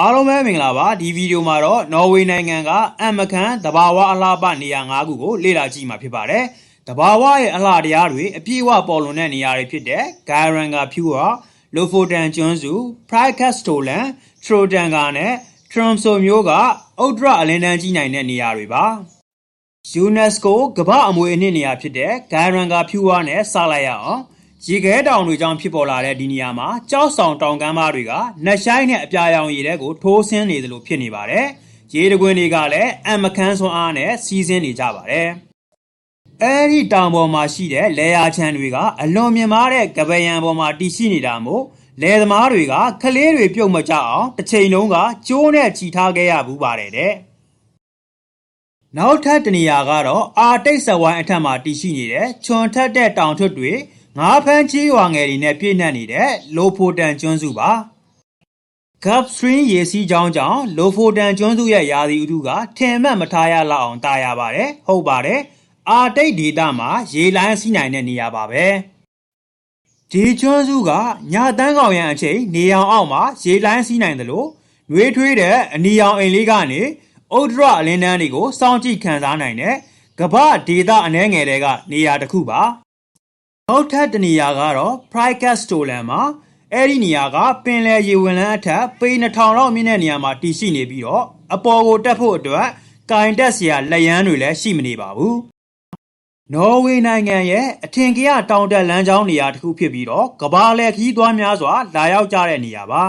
အားလုံးပဲမင်္ဂလာပါဒီဗီဒီယိုမှာတော့နော်ဝေနိုင်ငံကအမ်မခန်တဘာဝအလှပနေရာ၅ခုကိုလေ့လာကြည့်မှာဖြစ်ပါတယ်တဘာဝရဲ့အလှတရားတွေအပြည့်အဝပေါ်လွန်တဲ့နေရာတွေဖြစ်တဲ့ဂိုင်ရန်ဂါဖြူရာလိုဖိုတန်ကျွန်းစုဖရိုက်ကတ်စတိုလန်ထရိုတန်ဂါနဲ့ထရမ်ဆိုမျိုးကဥဒရအလင်းတန်းကြီးနိုင်တဲ့နေရာတွေပါ UNESCO ကမ္ဘာအမွေအနှစ်နေရာဖြစ်တဲ့ဂိုင်ရန်ဂါဖြူဝါနဲ့စလိုက်ရအောင် ရေခဲတောင်တွေကြောင့်ဖြစ်ပေါ်လာတဲ့ဒီနေရာမှာကြောက်ဆောင်တောင်ကမ်းပါးတွေကနှက်ဆိုင်နဲ့အပြာရောင်ရေထဲကိုထိုးဆင်းနေသလိုဖြစ်နေပါတယ်။ရေတကွင်းတွေကလည်းအံမခန်းဆွမ်းအားနဲ့စီးဆင်းနေကြပါတယ်။အဲဒီတောင်ပေါ်မှာရှိတဲ့လေယာချမ်းတွေကအလွန်မြင့်မားတဲ့ကပယံပေါ်မှာတည်ရှိနေတာမို့လယ်သမားတွေကခလေးတွေပြုတ်မကြအောင်တစ်ချိန်လုံးကကျိုးနဲ့ချီထားခဲ့ရဘူးပါတယ်တဲ့။နောက်ထပ်တနေရာကတော့အာတိတ်ဇဝိုင်းအထက်မှာတည်ရှိနေတဲ့ချွန်ထက်တဲ့တောင်ထွတ်တွေ ငါးဖမ်းကြီးရွာငယ်တွေနဲ့ပြည့်နှက်နေတဲ့လိုဖိုတန်ကျွန်းစုပါ Gulf Stream ရေစီးကြောင်းကြောင့်လိုဖိုတန်ကျွန်းစုရဲ့ရာသီဥတုကထင်မှတ်မထားရလောက်အောင်တာယာပါတယ်ဟုတ်ပါတယ်အာတိတ်ဒေသမှာရေလိုင်းစီးနိုင်တဲ့နေရာပါပဲဒီကျွန်းစုကညာတန်းကောင်ရံအချိန်နေအောင်အောက်မှာရေလိုင်းစီးနိုင်တယ်လို့နှွေးထွေးတဲ့အနီရောင်အိမ်လေးကနေဥဒရအလင်းတန်းတွေကိုစောင့်ကြည့်ခံစားနိုင်တဲ့ကမ္ဘာဒေသအနှဲငယ်တွေကနေရာတစ်ခုပါ နောက်ထပ်တနေရာကတော့ Pricast Stolen မှာအဲ့ဒီနေရာက ပင်လယ်ရေဝင်လန်းအထက်ပေ 2000 လောက်မြင့်တဲ့နေရာမှာတည်ရှိနေပြီးတော့အပေါ်ကိုတက်ဖို့အတွက်ကင်တက်စရာလက်ရန်တွေလည်းရှိမနေပါဘူး။နော်ဝေနိုင်ငံရဲ့အထင်ကရတောင်တက်လမ်းကြောင်းနေရာတစ်ခုဖြစ်ပြီးတော့ကဘာလယ်ခီးသွားများစွာလာရောက်ကြတဲ့နေရာပါ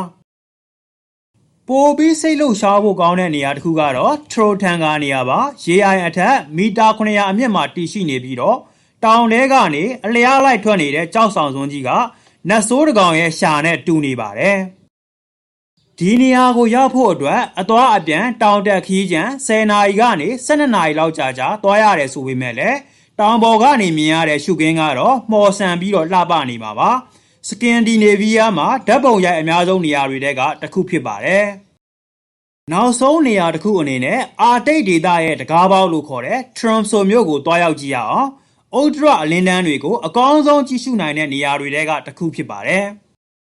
။ပိုပြီးစိတ်လှုပ်ရှားဖို့ကောင်းတဲ့နေရာတစ်ခုကတော့ထရိုထန်ကာနေရာပါရေအိုင်အထက်မီတာ900အမြင့်မှာတည်ရှိနေပြီးတော့ တောင်ထဲကနေအလျားလိုက်ထွက်နေတဲ့ကြောက်ဆောင်စွန်းကြီးကနတ်ဆိုးတကောင်ရဲ့ရှာနဲ့တူနေပါတယ်။ဒီနေရာကိုရောက်ဖို့အတွက်အသွားအပြန်တောင်တက်ခီးကျန်10နာရီကနေ12နာရီလောက်ကြာကြာသွားရတယ်ဆိုပေမဲ့လည်းတောင်ပေါ်ကနေမြင်ရတဲ့ရှုခင်းကတော့မှော်ဆန်ပြီးတော့လှပနေမှာပါ။စကင်ဒီနေဗီးယားမှာဓာတ်ပုံရိုက်အများဆုံးနေရာတွေထဲကတစ်ခုဖြစ်ပါတယ်။နောက်ဆုံးနေရာတစ်ခုအနေနဲ့အာတိတ်ဒေသရဲ့တကားပေါက်လို့ခေါ်တဲ့ထရမ်ဆိုမြို့ကိုတွားရောက်ကြည့်ရအောင်။ ဥဒရအလင်းတန်းတွေကိုအကောင်းဆုံးကြည့်ရှုနိုင်တဲ့နေရာတွေထဲကတစ်ခုဖြစ်ပါတယ်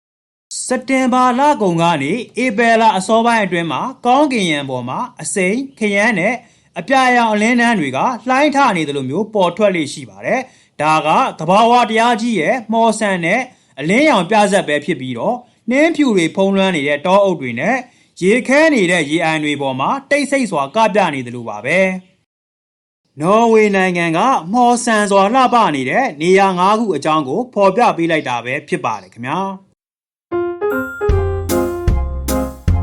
။စက်တင်ဘာလကုန်ကနေဧပြီလအစောပိုင်းအတွင်းမှာကောင်းကင်ယံပေါ်မှာအစိမ်းခရမ်းနဲ့အပြာရောင်အလင်းတန်းတွေကလှိုင်းထနေတယ်လို့မျိုးပေါ်ထွက်လေရှိပါတယ်။ဒါကသဘာဝတရားကြီးရဲ့မော်ဆန်နဲ့အလင်းရောင်ပြဆက်ပဲဖြစ်ပြီးတော့နှင်းဖြူတွေဖုံးလွှမ်းနေတဲ့တောအုပ်တွေနဲ့ရေခဲနေတဲ့ရေအိုင်တွေပေါ်မှာတိတ်ဆိတ်စွာကပြနေတယ်လို့ပါပဲ။ နော်ဝေနိုင်ငံကမော်ဆန်စွာလှပနေတဲ့နေရာ၅ခုအကြောင်းကိုဖော်ပြပေးလိုက်တာပဲဖြစ်ပါတယ်ခင်ဗျာ။